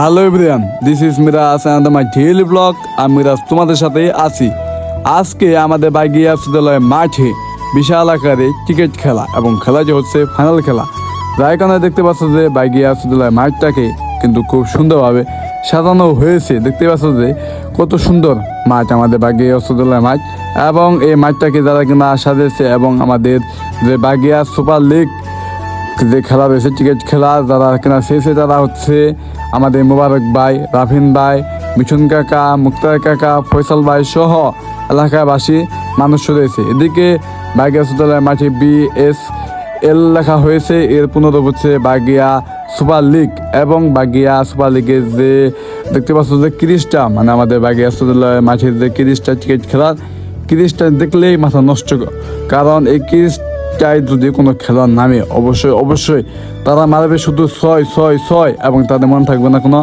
Hello everyone this is Miraj and my daily blog আমি মিরাজ তোমাদের সাথে আছি। আজকে আমাদের বাগিয়া বিশ্ববিদ্যালয় মাঠে বিশাল আকারে ক্রিকেট খেলা এবং খেলা যে হচ্ছে ফাইনাল খেলা। কারণে দেখতে পাচ্ছ যে বাগিয়া বিশ্ববিদ্যালয় মাঠটাকে কিন্তু খুব সুন্দরভাবে সাজানো হয়েছে। দেখতে পাচ্ছ যে কত সুন্দর মাঠ আমাদের বাগিয়া বিশ্ববিদ্যালয় মাঠ এবং এই মাঠটাকে যারা কিনা সাজিয়েছে এবং আমাদের যে বাগিয়া সুপার লিগ যে খেলা রয়েছে ক্রিকেট খেলা, যারা কিনা শেষে তারা হচ্ছে আমাদের মোবারক ভাই, রাফিন ভাই, মিঠুন কাকা, মুক্তার কাকা, ফয়সাল ভাই সহ এলাকাবাসী মানুষ রয়েছে। এদিকে বাগিয়া মাঠে বি এস এল লেখা হয়েছে। এর পুনরূপ হচ্ছে বাগিয়া সুপার লিগ এবং বাগিয়া সুপার লিগের যে দেখতে পাচ্ছ যে ক্রিজটা মানে আমাদের বাগিয়া মাঠের যে ক্রিজটা ক্রিকেট খেলার ক্রিজটা দেখলেই মাথা নষ্ট। কারণ এই ক্রিজ চাই যদি কোনো খেলার নামে, অবশ্যই অবশ্যই তারা মারবে শুধু ছয় ছয় ছয় এবং তাদের মনে থাকবে না কোনো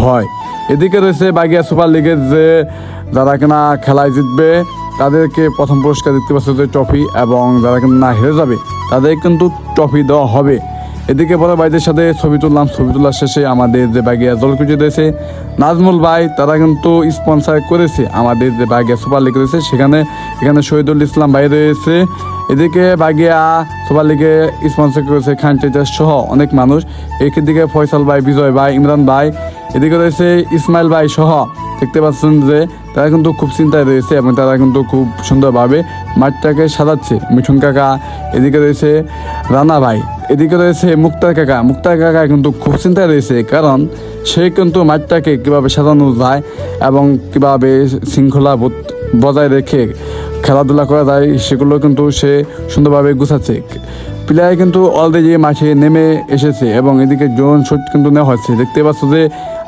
ভয়। এদিকে রয়েছে বাগিয়া সুপার লিগের যে যারা কিনা খেলায় জিতবে, তাদেরকে প্রথম পুরস্কার দেখতে পাচ্ছে যে ট্রফি এবং যারা কিনা হেরে যাবে, তাদের কিন্তু ট্রফি দেওয়া হবে। এদিকে বড় ভাইদের সাথে ছবি তুললাম, ছবি তোলার শেষে আমাদের যে বাগিয়া জলকুচি রয়েছে, নাজমুল ভাই তারা কিন্তু স্পন্সার করেছে আমাদের যে বাগিয়া সুপার লিগ রয়েছে, সেখানে, এখানে শহীদুল ইসলাম ভাই রয়েছে। এদিকে বাগিয়া সবার লিগে স্পন্সর করেছে খান টেটার সহ অনেক মানুষ। দিকে ফয়সাল ভাই, বিজয় ভাই, ইমরান ভাই, এদিকে রয়েছে ইসমাইল ভাই সহ। দেখতে পাচ্ছেন যে তারা কিন্তু খুব চিন্তায় রয়েছে এবং তারা কিন্তু খুব সুন্দরভাবে মাঠটাকে সাজাচ্ছে। মিঠুন কাকা, এদিকে রয়েছে রানা ভাই, এদিকে রয়েছে মুক্তার কাকা। মুক্তার কাকা কিন্তু খুব চিন্তায় রয়েছে কারণ সে কিন্তু মাঠটাকে কীভাবে সাজানো যায় এবং কীভাবে শৃঙ্খলা বজায় রেখে খেলাধুলা করা যায়, সেগুলো কিন্তু সে সুন্দরভাবে গুছাচ্ছে। প্লেয়ার কিন্তু অলরেডি মাঠে নেমে এসেছে এবং এদিকে জোন শুট কিন্তু নেওয়া হচ্ছে। দেখতে পাচ্ছ যে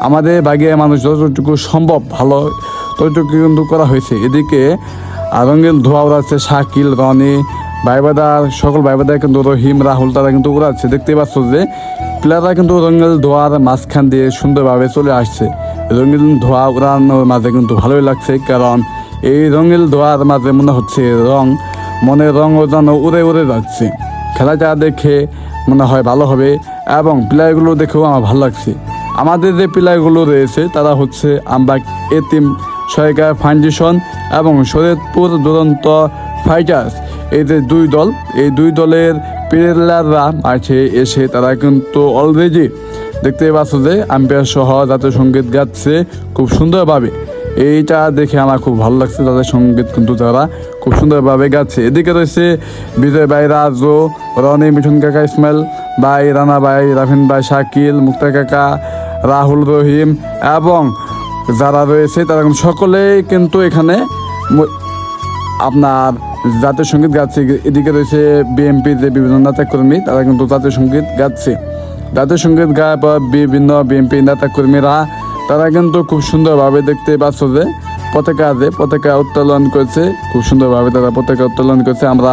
আমাদের বাগিয়ে মানুষ যতটুকু সম্ভব ভালো, ততটুকু কিন্তু করা হয়েছে। এদিকে রঙিন ধোয়া উড়াচ্ছে শাকিল, রনি, ভাইবাদার, সকল ভাইবাদার কিন্তু রহিম, রাহুল, তারা কিন্তু উড়াচ্ছে। দেখতে পাচ্ছ যে প্লেয়াররা কিন্তু রঙিন ধোয়ার মাঝখান দিয়ে সুন্দরভাবে চলে আসছে। রঙিন ধোয়া উড়ানোর মাঝে কিন্তু ভালোই লাগছে, কারণ এই রঙিন ধোয়ার মাঝে মনে হচ্ছে রং মনের রঙও যেন উড়ে উড়ে যাচ্ছে। খেলাটা দেখে মনে হয় ভালো হবে এবং প্লেয়ারগুলো দেখেও আমার ভালো লাগছে। আমাদের যে প্লেয়ারগুলো রয়েছে, তারা হচ্ছে আমরা এতিম সহায়িকা ফাউন্ডেশন এবং শরীয়তপুর দুরন্ত ফাইটার্স। এই যে দুই দল, এই দুই দলের প্লেয়াররা মাঠে এসে তারা কিন্তু অলরেডি দেখতে পাচ্ছ যে আম্পায়ার সহ জাতীয় সংগীত গাচ্ছে খুব সুন্দরভাবে। এইটা দেখে আমার খুব ভালো লাগছে তাদের সংগীত কিন্তু তারা খুব সুন্দরভাবে গাচ্ছে। এদিকে রয়েছে বিজয় ভাই রাজু, রনি, মিঠুন কাকা, ইসমাইল ভাই, রানা ভাই, রাফিন ভাই, শাকিল, মুক্তা কাকা, রাহুল, রহিম এবং যারা রয়েছে তারা সকলেই কিন্তু এখানে আপনার জাতীয় সংগীত গাচ্ছে। এদিকে রয়েছে বিএনপির যে বিভিন্ন নেতাকর্মী, তারা কিন্তু জাতীয় সংগীত গাচ্ছে। জাতীয় সংগীত গায় পর বিভিন্ন বিএনপি নেতাকর্মীরা তারা কিন্তু খুব সুন্দরভাবে দেখতে পাচ্ছ যে পতাকা যে পতাকা উত্তোলন করেছে, খুব সুন্দরভাবে তারা পতাকা উত্তোলন করেছে। আমরা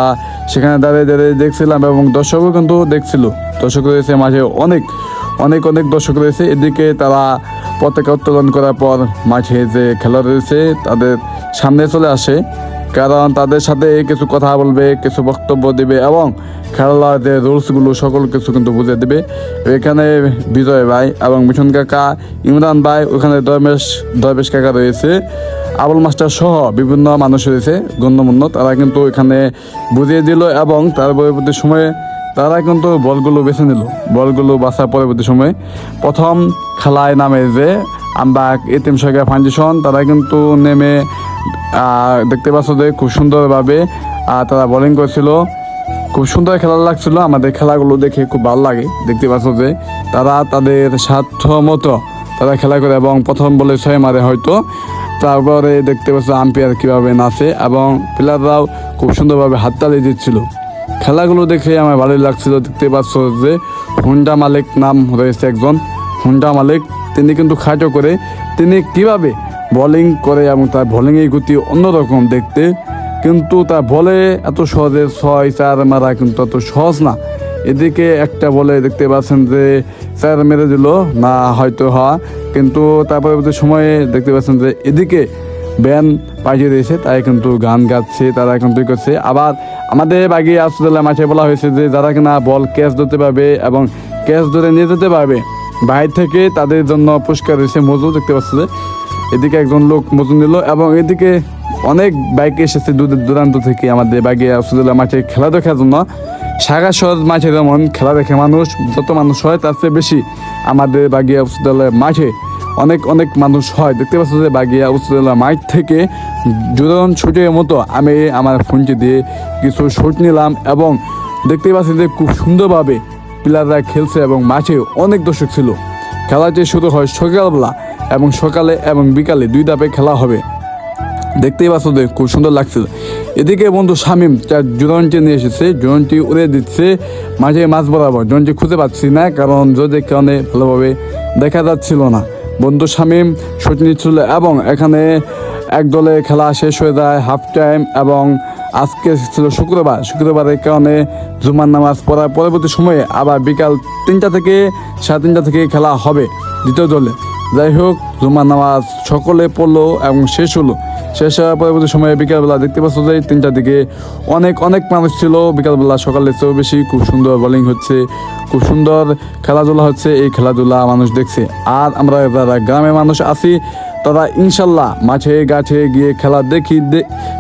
সেখানে দাঁড়িয়ে দাঁড়িয়ে দেখছিলাম এবং দর্শকও কিন্তু দেখছিল। দর্শক রয়েছে মাঝে অনেক অনেক অনেক দর্শক রয়েছে। এদিকে তারা পতাকা উত্তোলন করার পর মাঝে যে খেলা রয়েছে, তাদের সামনে চলে আসে। কারণ তাদের সাথে কিছু কথা বলবে, কিছু বক্তব্য দিবে এবং খেলার যে রুলসগুলো সকল কিছু কিন্তু বুঝে দেবে। এখানে বিজয় ভাই এবং মিঠুন কাকা, ইমরান ভাই, ওখানে দরবেশ দরবেশ কাকা রয়েছে। আবুল মাস্টার সহ বিভিন্ন মানুষ রয়েছে, গণ্যমান্য। তারা কিন্তু এখানে বুঝিয়ে দিল এবং তার পরবর্তী সময়ে তারা কিন্তু বলগুলো বেছে নিল। বলগুলো বাছার পরবর্তী সময়ে প্রথম খেলায় নামে যে আমরা এতিম সরকার ফাউন্ডেশন, তারা কিন্তু নেমে দেখতে পাচ্ছ যে খুব সুন্দরভাবে তারা বোলিং করেছিল। খুব সুন্দর খেলা লাগছিল, আমাদের খেলাগুলো দেখে খুব ভালো লাগে। দেখতে পাচ্ছ যে তারা তাদের স্বার্থ মতো তারা খেলা করে এবং প্রথম বলে ছয় মারে হয়তো। তারপরে দেখতে পাচ্ছ আম্পায়ার কীভাবে নাচে এবং প্লেয়াররাও খুব সুন্দরভাবে হাততালি দিচ্ছিল। খেলাগুলো দেখে আমার ভালোই লাগছিল, দেখতে পাচ্ছ যে হুন্ডা মালিক নাম রয়েছে একজন। হুন্ডা মালিক, তিনি কিন্তু খাটো করে, তিনি কীভাবে বোলিং করে এবং তার বোলিংয়ের গতি অন্যরকম দেখতে। কিন্তু তা বলে এত সহজে ছয় চার মারা কিন্তু এত সহজ না। এদিকে একটা বলে দেখতে পাচ্ছেন যে চার মেরে দিল, না হয়তো হওয়া কিন্তু তারপরে সময়ে দেখতে পাচ্ছেন যে এদিকে ব্যান পাঠিয়ে দিয়েছে, তাই কিন্তু গান গাচ্ছে, তারা কিন্তু করছে। আবার আমাদের বাগি আসলে মাঠে বলা হয়েছে যে যারা কিনা বল ক্যাচ ধরতে পারবে এবং ক্যাচ ধরে নিয়ে যেতে পারবে, বাইরে থেকে তাদের জন্য পুরস্কার রয়েছে মজু দেখতে পাচ্ছে এদিকে একজন লোক মজু নিল এবং এদিকে অনেক বাইক এসেছে দূর দূরান্ত থেকে আমাদের বাইকে আফসুদুল্লাহ মাঠে খেলা দেখার জন্য। সাগা সহজ মাঠে যেমন খেলা দেখে মানুষ, যত মানুষ হয় তার চেয়ে বেশি আমাদের বাগিয়া আফসুদুল্লাহ মাঠে অনেক অনেক মানুষ হয়। দেখতে পাচ্ছ যে বাগিয়া আফসুদুল্লাহ মাঠ থেকে জুদন ছুটের মতো আমি আমার ফোনটি দিয়ে কিছু শুট নিলাম এবং দেখতে পাচ্ছি যে খুব সুন্দরভাবে প্লেয়াররা খেলছে এবং মাঠে অনেক দর্শক ছিল। খেলাটি শুরু হয় সকালবেলা এবং সকালে এবং বিকালে দুই ধাপে খেলা হবে। দেখতেই পাচ্ছ যে খুব সুন্দর লাগছিল এদিকে বন্ধু শামিম তার জোরনটি নিয়ে এসেছে, জোরনটি উড়ে দিচ্ছে, মাঝে মাছ বরাবর। জোরনটি খুঁজে পাচ্ছি না, কারণ যদি কারণে ভালোভাবে দেখা যাচ্ছিল না। বন্ধু শামিম শুট নিচ্ছিল এবং এখানে এক দলে খেলা শেষ হয়ে যায় হাফ টাইম এবং আজকে ছিল শুক্রবার। শুক্রবারের কারণে জুমার নামাজ পড়ার পরবর্তী সময়ে আবার বিকাল তিনটা থেকে সাড়ে তিনটা থেকে খেলা হবে দ্বিতীয় দলে। যাই হোক, জুমার নামাজ সকলে পড়ল এবং শেষ হলো। শেষ হওয়ার পরবর্তী সময়ে বিকালবেলা দেখতে পাচ্ছ যে তিনটার দিকে অনেক অনেক মানুষ ছিল। বিকালবেলা সকালে চেয়েও বেশি খুব সুন্দর বোলিং হচ্ছে, খুব সুন্দর খেলাধুলা হচ্ছে। এই খেলাধুলা মানুষ দেখছে। আর আমরা যারা গ্রামে মানুষ আছি, তারা ইনশাল্লাহ মাঠে গাছে গিয়ে খেলা দেখি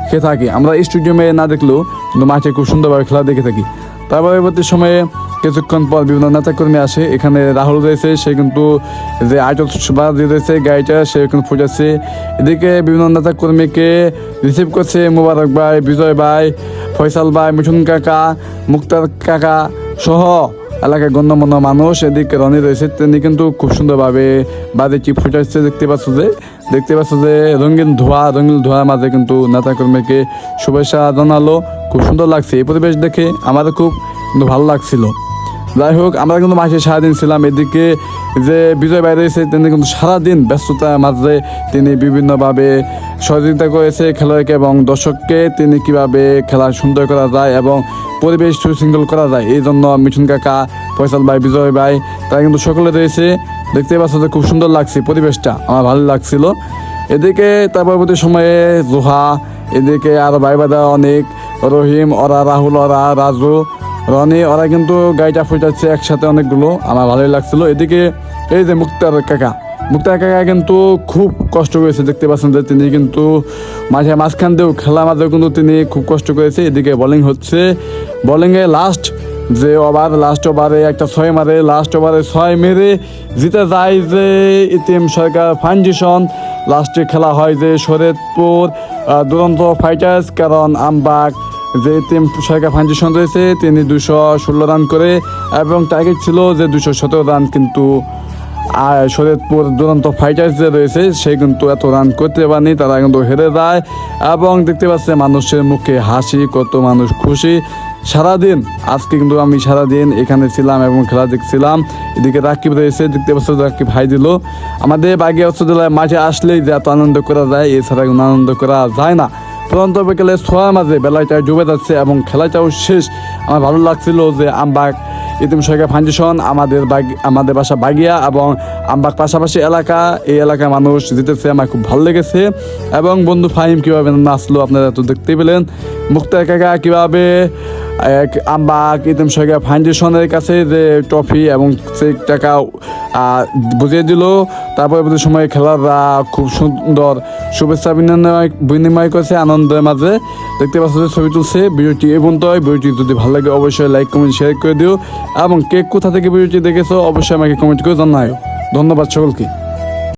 দেখে থাকি? আমরা স্টেডিয়ামে না দেখলেও কিন্তু মাঠে খুব সুন্দরভাবে খেলা দেখে থাকি। তার পরবর্তী সময়ে কিছুক্ষণ পর বিভিন্ন নেতাকর্মী আসে। এখানে রাহুল রয়েছে, সে কিন্তু যে আটক বাজি রয়েছে, গাড়িটা সে কিন্তু ফুটাচ্ছে। এদিকে বিভিন্ন নেতাকর্মীকে রিসিভ করছে মুবারক ভাই, বিজয় ভাই, ফয়সাল ভাই, মিঠুন কাকা, মুক্তার কাকা সহ এলাকায় গণ্যমান্য মানুষ এদিকে রনি রয়েছে, তিনি কিন্তু খুব সুন্দরভাবে বাজে চিপ ফুটাচ্ছে, দেখতে পাচ্ছ যে, দেখতে পাচ্ছ যে রঙিন ধোয়া, রঙিন ধোয়ার মাঝে কিন্তু নেতাকর্মীকে শুভেচ্ছা জানালো। খুব সুন্দর লাগছে এই পরিবেশ দেখে আমাদের খুব ভালো লাগছিল। যাই হোক, আমরা কিন্তু মাসে সারাদিন ছিলাম এদিকে যে বিজয় বাইরে রয়েছে, তিনি কিন্তু সারাদিন ব্যস্ততার মাঝে তিনি বিভিন্নভাবে সহযোগিতা করেছে খেলোয়াড়কে এবং দর্শককে, তিনি কীভাবে খেলা সুন্দর করা যায় এবং পরিবেশ সুশৃঙ্খল করা যায়। এই জন্য মিঠুন কাকা, ফয়সাল ভাই, বিজয় ভাই, তারা কিন্তু সকলে রয়েছে। দেখতে পাচ্ছ যে খুব সুন্দর লাগছে পরিবেশটা। আমার ভালো লাগছিল। এদিকে তার পরবর্তী সময়ে জোহা, এদিকে আর ভাই বাদা অনেক, রহিম, ওরা, রাহুল, ওরা, রাজু, রনি, ওরা কিন্তু গাড়িটা ফুটাচ্ছে একসাথে অনেকগুলো। আমার ভালোই লাগছিল। এদিকে এই যে মুক্তার কাকা মুক্তার কাকা কিন্তু খুব কষ্ট করেছে দেখতে পাচ্ছেন যে তিনি কিন্তু মাঝে মাঝখান দিয়েও খেলা মাঝেও কিন্তু তিনি খুব কষ্ট করেছে। এদিকে বোলিং হচ্ছে। বোলিংয়ে লাস্ট যে ওভার লাস্ট ওভারে একটা ছয় মারে লাস্ট ওভারে ছয় মেরে জিতে যায় যে ইতিম সরকার ফাউন্ডেশন লাস্টে খেলা হয় যে শরীয়তপুর আহ, দুরন্ত ফাইটার্স কারণ আমবাগ যে টিম সরকার ফাউন্ডেশন রয়েছে তিনি দুশো ষোলো রান করে এবং টার্গেট ছিল যে দুশো সতেরো রান কিন্তু আর শরীয়তপুর দুরন্ত ফাইটার্স যে রয়েছে, সে কিন্তু এত রান করতে পারেনি, তারা কিন্তু হেরে যায় এবং দেখতে পাচ্ছে মানুষের মুখে হাসি, কত মানুষ খুশি। সারাদিন, আজকে কিন্তু আমি সারাদিন এখানে ছিলাম এবং খেলা দেখছিলাম। এদিকে রাকিব রয়েছে, দেখতে পাচ্ছ রাকিব হাই দিল। আমাদের বাগিয়া জেলায় মাঠে আসলেই যে এত আনন্দ করা যায়, এছাড়া কোনো আনন্দ করা যায় না। প্রন্ত বিকেলে ছোঁয়ার মাঝে বেলাটা ডুবে যাচ্ছে এবং খেলাটাও শেষ। আমার ভালো লাগছিল যে আমবাগ ইতিম সরকার ফাউন্ডেশন, আমাদের আমাদের বাসা বাগিয়া এবং আমবাগ পাশাপাশি এলাকা। এই এলাকার মানুষ জিতেছে, আমার খুব ভালো লেগেছে। এবং বন্ধু ফাহিম কীভাবে নাচলো আপনারা তো দেখতেই পেলেন। মুক্তার কাকা কীভাবে এক আমবাগ ইতিম সরকার ফাউন্ডেশনের কাছে যে ট্রফি এবং সেই টাকা বুঝিয়ে দিল। তারপরে প্রতি সময় খেলাররা খুব সুন্দর শুভেচ্ছা বিনিময় বিনিময় করেছে আনন্দের মাঝে। দেখতে পাচ্ছ ছবি তুলছে ভিডিওটি এই পর্যন্ত ভিডিওটি যদি ভালো লাগে অবশ্যই লাইক, কমেন্ট শেয়ার করে দিও। এবং কে কোথা থেকে ভিডিওটি দেখেছ, অবশ্যই আমাকে কমেন্ট করে জানাও ধন্যবাদ সকলকে।